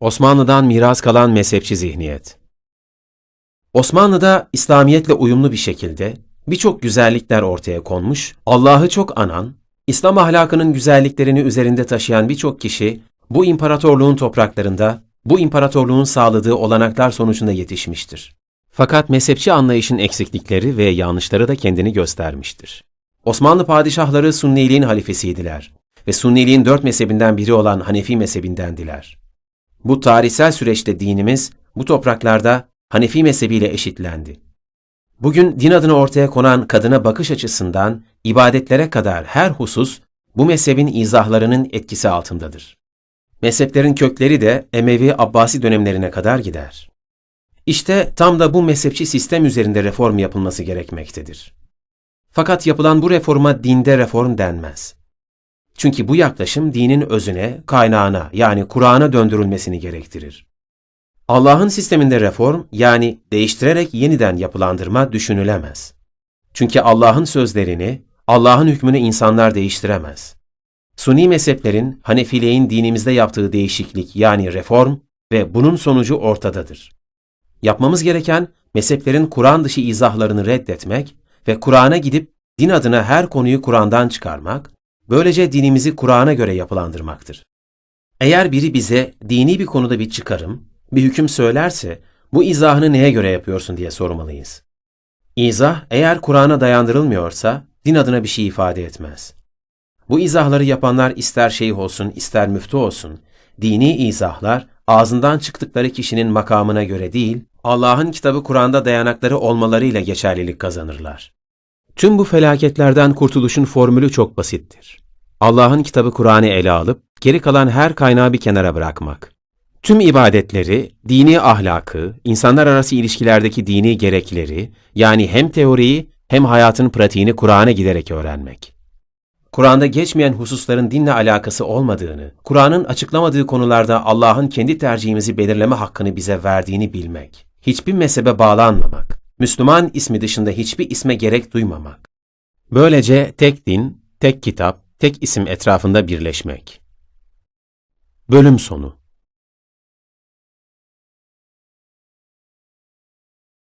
Osmanlı'dan miras kalan mezhepçi zihniyet. Osmanlı'da İslamiyetle uyumlu bir şekilde birçok güzellikler ortaya konmuş, Allah'ı çok anan, İslam ahlakının güzelliklerini üzerinde taşıyan birçok kişi bu imparatorluğun topraklarında, bu imparatorluğun sağladığı olanaklar sonucunda yetişmiştir. Fakat mezhepçi anlayışın eksiklikleri ve yanlışları da kendini göstermiştir. Osmanlı padişahları Sunniliğin halifesiydiler ve Sunniliğin dört mezhebinden biri olan Hanefi mezhebindendiler. Bu tarihsel süreçte dinimiz bu topraklarda Hanefi mezhebiyle eşitlendi. Bugün din adına ortaya konan kadına bakış açısından ibadetlere kadar her husus bu mezhebin izahlarının etkisi altındadır. Mezheplerin kökleri de Emevi Abbasi dönemlerine kadar gider. İşte tam da bu mezhepçi sistem üzerinde reform yapılması gerekmektedir. Fakat yapılan bu reforma dinde reform denmez. Çünkü bu yaklaşım dinin özüne, kaynağına yani Kur'an'a döndürülmesini gerektirir. Allah'ın sisteminde reform yani değiştirerek yeniden yapılandırma düşünülemez. Çünkü Allah'ın sözlerini, Allah'ın hükmünü insanlar değiştiremez. Suni mezheplerin, Hanefiliğin dinimizde yaptığı değişiklik yani reform ve bunun sonucu ortadadır. Yapmamız gereken mezheplerin Kur'an dışı izahlarını reddetmek ve Kur'an'a gidip din adına her konuyu Kur'an'dan çıkarmak, böylece dinimizi Kur'an'a göre yapılandırmaktır. Eğer biri bize dini bir konuda bir çıkarım, bir hüküm söylerse bu izahını neye göre yapıyorsun diye sormalıyız. İzah eğer Kur'an'a dayandırılmıyorsa din adına bir şey ifade etmez. Bu izahları yapanlar ister şeyh olsun ister müftü olsun, dini izahlar ağzından çıktıkları kişinin makamına göre değil, Allah'ın kitabı Kur'an'da dayanakları olmalarıyla geçerlilik kazanırlar. Tüm bu felaketlerden kurtuluşun formülü çok basittir. Allah'ın kitabı Kur'an'ı ele alıp geri kalan her kaynağı bir kenara bırakmak. Tüm ibadetleri, dini ahlakı, insanlar arası ilişkilerdeki dini gerekleri, yani hem teoriyi hem hayatın pratiğini Kur'an'a giderek öğrenmek. Kur'an'da geçmeyen hususların dinle alakası olmadığını, Kur'an'ın açıklamadığı konularda Allah'ın kendi tercihimizi belirleme hakkını bize verdiğini bilmek, hiçbir mezhebe bağlanmamak, Müslüman ismi dışında hiçbir isme gerek duymamak. Böylece tek din, tek kitap, tek isim etrafında birleşmek. Bölüm sonu